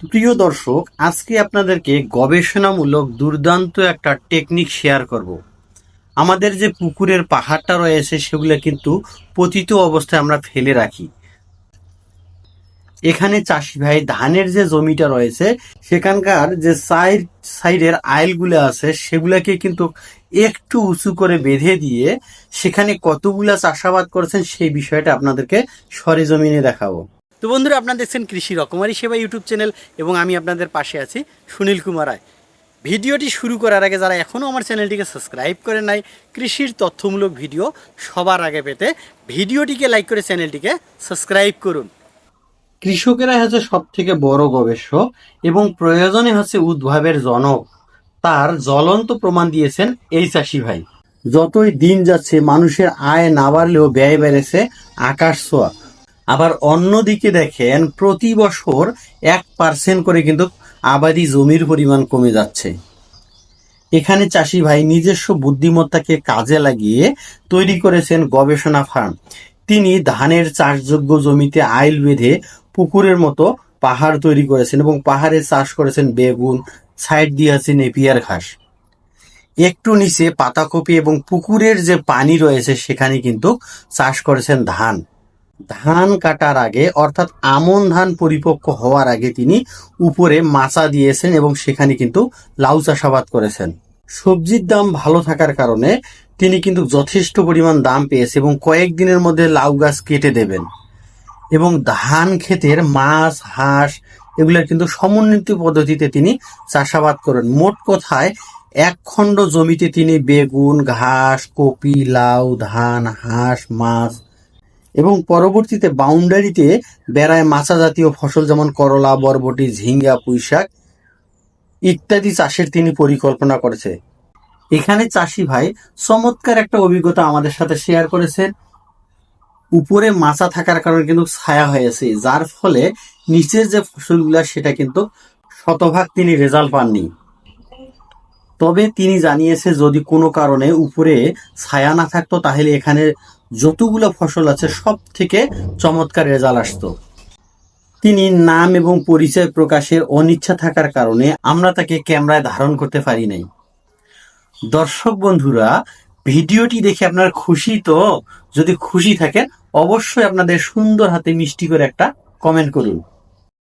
প্রিয় দর্শক, আজকে আপনাদেরকে গবেষণামূলক দুর্দান্ত একটা টেকনিক শেয়ার করব। আমাদের যে পুকুরের পাহাড়টা রয়েছে, সেগুলো কিন্তু পতিত অবস্থায় আমরা ফেলে রাখি। এখানে চাষি ভাই ধানের যে জমিটা রয়েছে, সেখানকার যে সাইড, সাইডের আইলগুলো আছে, সেগুলাকে কিন্তু একটু উঁচু করে বেঁধে দিয়ে সেখানে কতগুলা চাষাবাদ করেছেন, সেই বিষয়টা আপনাদেরকে সরেজমিনে দেখাবো। তো বন্ধুরা, আপনারা দেখছেন কৃষি রকমারি সেবা ইউটিউব চ্যানেল এবং আমি আপনাদের পাশে আছি সুনীল কুমার রায়। ভিডিওটি শুরু করার আগে যারা এখনও আমার চ্যানেলটিকে সাবস্ক্রাইব করে নাই, কৃষির তথ্যমূলক ভিডিও সবার আগে পেতে ভিডিওটিকে লাইক করে চ্যানেলটিকে সাবস্ক্রাইব করুন। কৃষকেরাই হচ্ছে সব থেকে বড় গবেষক এবং প্রয়োজনে হচ্ছে উদ্ভাবের জনক। তার জ্বলন্ত প্রমাণ দিয়েছেন এই চাষি ভাই। যতই দিন যাচ্ছে, মানুষের আয় না বাড়লেও ব্যয় বেড়েছে আকাশ ছোঁয়া। আবার অন্যদিকে দেখেন, প্রতি বছর এক পার্সেন্ট করে কিন্তু আবাদি জমির পরিমাণ কমে যাচ্ছে। এখানে চাষি ভাই নিজস্ব বুদ্ধিমত্তাকে কাজে লাগিয়ে তৈরি করেছেন গবেষণা ফার্ম। তিনি ধানের চাষযোগ্য জমিতে আইল বেঁধে পুকুরের মতো পাহাড় তৈরি করেছেন এবং পাহাড়ে চাষ করেছেন বেগুন, সাইড দিয়ে আছে নেপিয়ার ঘাস। একটু নিচে পাতাকপি এবং পুকুরের যে পানি রয়েছে, সেখানে কিন্তু চাষ করেছেন ধান। ধান কাটার আগে, অর্থাৎ আমন ধান পরিপক্ক হওয়ার আগে তিনি উপরে মাচা দিয়েছেন এবং সেখানে কিন্তু লাউ চাষাবাদ করেছেন। সবজির দাম ভালো থাকার কারণে তিনি কিন্তু যথেষ্ট পরিমাণ দাম পেয়েছে এবং কয়েকদিনের মধ্যে লাউ গাছ কেটে দেবেন। এবং ধান ক্ষেতের মাছ, হাঁস এগুলো কিন্তু সমন্বিত পদ্ধতিতে তিনি চাষাবাদ করেন। মোট কথায় এক খণ্ড জমিতে তিনি বেগুন, ঘাস, কপি, লাউ, ধান, হাঁস, মাছ এবং পরবর্তীতে বাউন্ডারিতে বেড়ায় মাছা জাতীয় ফসল যেমন করলা, বরবটি, ঝিঙ্গা, পুঁইশাক ইত্যাদি চাষের তিনি পরিকল্পনা করেছে। এখানে চাষি ভাই চমৎকার একটা অভিজ্ঞতা আমাদের সাথে শেয়ার করেছেন। উপরে মাচা থাকার কারণে কিন্তু ছায়া হয়েছে, যার ফলে নিচের যে ফসলগুলা সেটা কিন্তু শতভাগ তিনি রেজাল্ট পাননি। তবে তিনি জানিয়েছে, যদি কোনো কারণে উপরে ছায়া না থাকতো, তাহলে এখানে যতগুলো ফসল আছে সব থেকে চমৎকার রেজাল্ট আসতো। তিনি নাম এবং পরিচয় প্রকাশের অনিচ্ছা থাকার কারণে আমরা তাকে ক্যামেরায় ধারণ করতে পারি নাই। দর্শক বন্ধুরা, ভিডিওটি দেখে আপনার খুশি তো? যদি খুশি থাকেন, অবশ্যই আপনাদের সুন্দর হাতে মিষ্টি করে একটা কমেন্ট করুন।